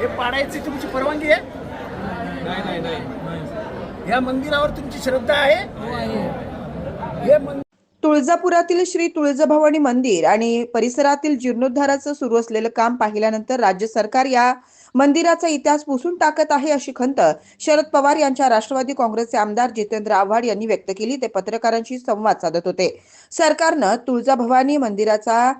हे पाडायची तुमची परवानगी आहे? नाही नाही नाही. या मंदिरावर तुमची श्रद्धा आहे. हे मंदिर तुळजापुरातील श्री तुळजाभवानी मंदिर आणि परिसरातील जीर्णोद्धाराचं सुरू असलेलं काम पाहिल्यानंतर राज्य सरकार या मंदिराचा इतिहास पुसून टाकत आहे अशी खंत शरद पवार यांच्या राष्ट्रवादी काँग्रेसचे आमदार जितेंद्र आव्हाड यांनी व्यक्त केली. ते पत्रकारांशी संवाद साधत होते. सरकारनं तुळजाभवानी मंदिराचा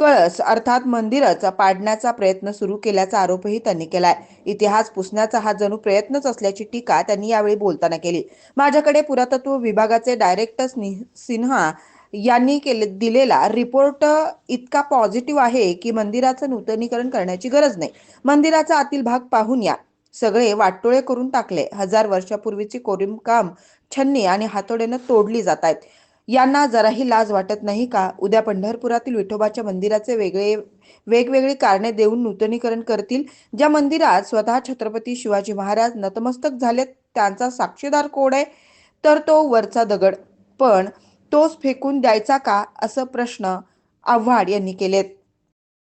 कळस अर्थात मंदिरच पाडण्याचा प्रयत्न सुरू केल्याचा आरोपही त्यांनी केलाय. इतिहास पुसण्याचा हा जणू प्रयत्नच असल्याची टीका त्यांनी यावेळी बोलताना केली. माझ्याकडे पुरातत्व विभागाचे डायरेक्टर सिन्हा यांनी केले दिलेला रिपोर्ट इतका पॉझिटिव्ह आहे की मंदिराचं नूतनीकरण करण्याची गरज नाही. मंदिराचा आतील भाग पाहून या. सगळे वाटोळे करून टाकले. हजार वर्षापूर्वीची कोरीम काम छन्नी आणि हातोड्यानं तोडली जात आहेत यांना जराही लाज वाटत नाही का? उद्या पंढरपुरातील विठोबाच्या मंदिराचे वेगळे वेगवेगळी कारणे देऊन नूतनीकरण करतील ज्या मंदिरात स्वतः छत्रपती शिवाजी महाराज नतमस्तक झाले त्यांचा साक्षीदार कोड आहे? तर तो वरचा दगड. पण तोच फेकून द्यायचा का? असं प्रश्न आव्हाड यांनी केलेत.